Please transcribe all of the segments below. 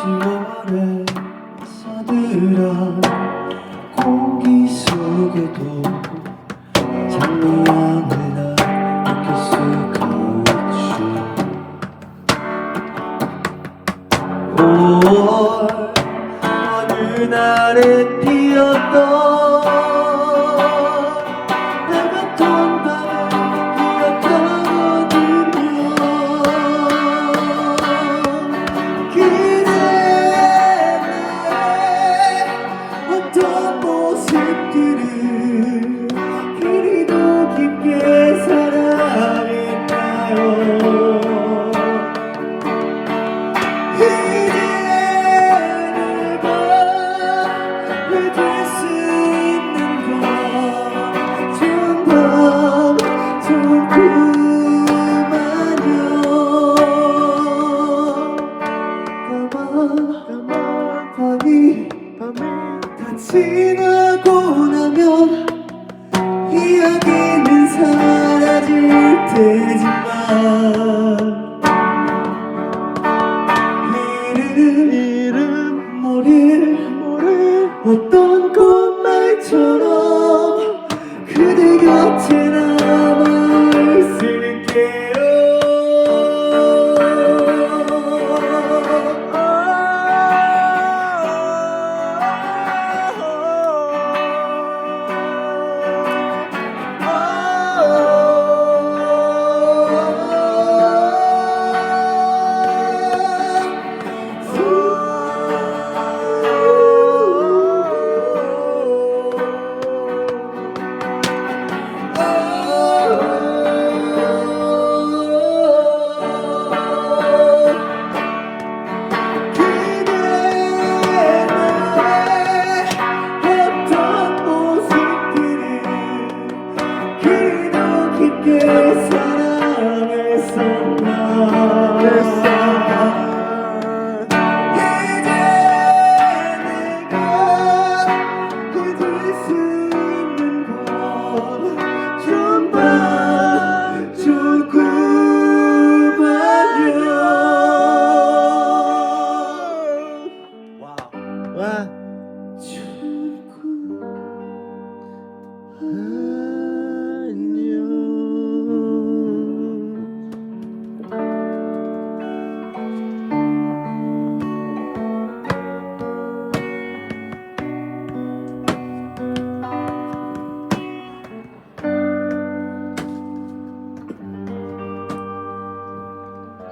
10월에 서들어 공기 속에도 장미향을 나 느낄 수가 있지 5월 어느 날에 피었던 지나고 나면 이야기는 사라질 테지만 我都。 와.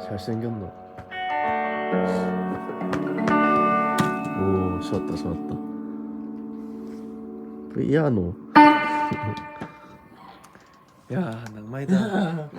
잘생겼노 오 좋았다 좋았다 피아노 야 낭만이다